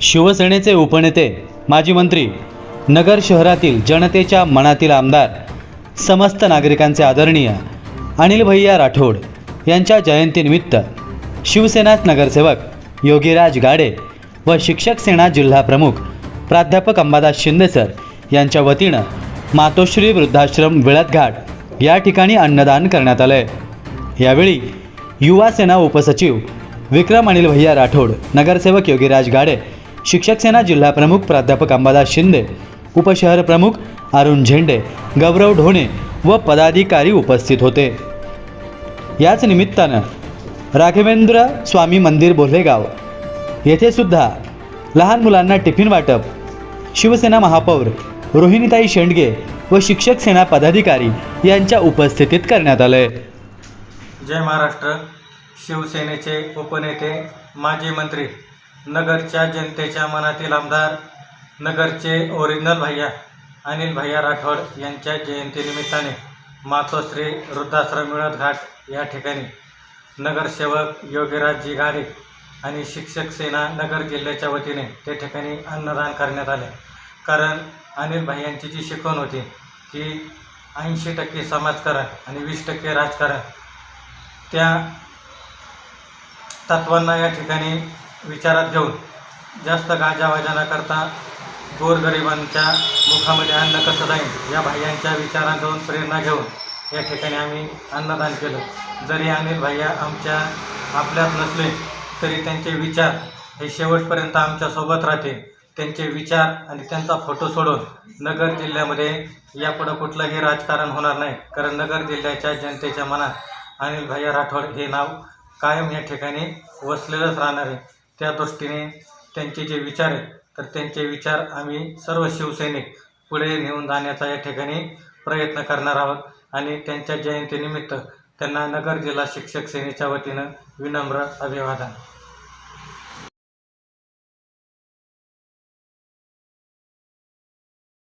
शिवसेनेचे उपनेते माजी मंत्री नगर शहरातील जनतेच्या मनातील आमदार समस्त नागरिकांचे आदरणीय अनिल भैया राठोड यांच्या जयंतीनिमित्त शिवसेनात नगरसेवक योगीराज गाडे व शिक्षक सेना जिल्हा प्रमुख प्राध्यापक अंबादास शिंदे सर यांच्या वतीनं मातोश्री वृद्धाश्रम विळतघाट या ठिकाणी अन्नदान करण्यात आलं आहे यावेळी युवा सेना उपसचिव विक्रम अनिल भैया राठोड नगरसेवक योगीराज गाडे शिक्षक सेना जिल्हा प्रमुख प्राध्यापक अंबादास शिंदे उपशहर प्रमुख अरुण झेंडे गौरव ढोणे व पदाधिकारी उपस्थित होते. याच निमित्तानं राघवेंद्र स्वामी मंदिर बोल्हेगाव येथे सुद्धा लहान मुलांना टिफिन वाटप शिवसेना महापौर रोहिणीताई शेंडगे व शिक्षक सेना पदाधिकारी यांच्या उपस्थितीत करण्यात आले जय महाराष्ट्र. शिवसेनेचे उपनेते माजी मंत्री नगरच्या जनतेच्या मनातील आमदार नगरचे ओरिजिनल भैया अनिल भैया राठोड यांच्या जयंतीनिमित्ताने मातोश्री वृद्धाश्रम मिळत घाट या ठिकाणी नगरसेवक योगीराजजी गाडे आणि शिक्षक सेना नगर जिल्ह्याच्या वतीने त्या ठिकाणी अन्नदान करण्यात आले. कारण अनिल भैयांची जी शिकवण होती की ऐंशी टक्के समाजकारण आणि वीस टक्के राजकारण त्या तत्वांना या ठिकाणी विचारात घेऊन जास्त गाजावाजा न करता गोरगरिबांच्या मुखामध्ये अन्न कसं जाईल या भाईयांच्या विचारांकडून प्रेरणा घेऊन या ठिकाणी आम्ही अन्नदान केलं. जरी अनिल भैया आमच्या आपल्यात नसले तरी त्यांचे विचार हे शेवटपर्यंत आमच्यासोबत राहते त्यांचे विचार आणि त्यांचा फोटो सोडून नगर जिल्ह्यामध्ये यापुढं कुठलंही राजकारण होणार नाही कारण नगर जिल्ह्याच्या जनतेच्या मनात अनिल भैया राठोड हे नाव कायम या ठिकाणी वसलेलंच राहणार आहे. त्या दृष्टीने त्यांचे जे विचार आहेत तर त्यांचे विचार आम्ही सर्व शिवसैनिक पुढे नेऊन जाण्याचा या ठिकाणी प्रयत्न करणार आहोत. आणि त्यांच्या जयंतीनिमित्त त्यांना नगर जिल्हा शिक्षक सेनेच्या वतीनं विनम्र अभिवादन.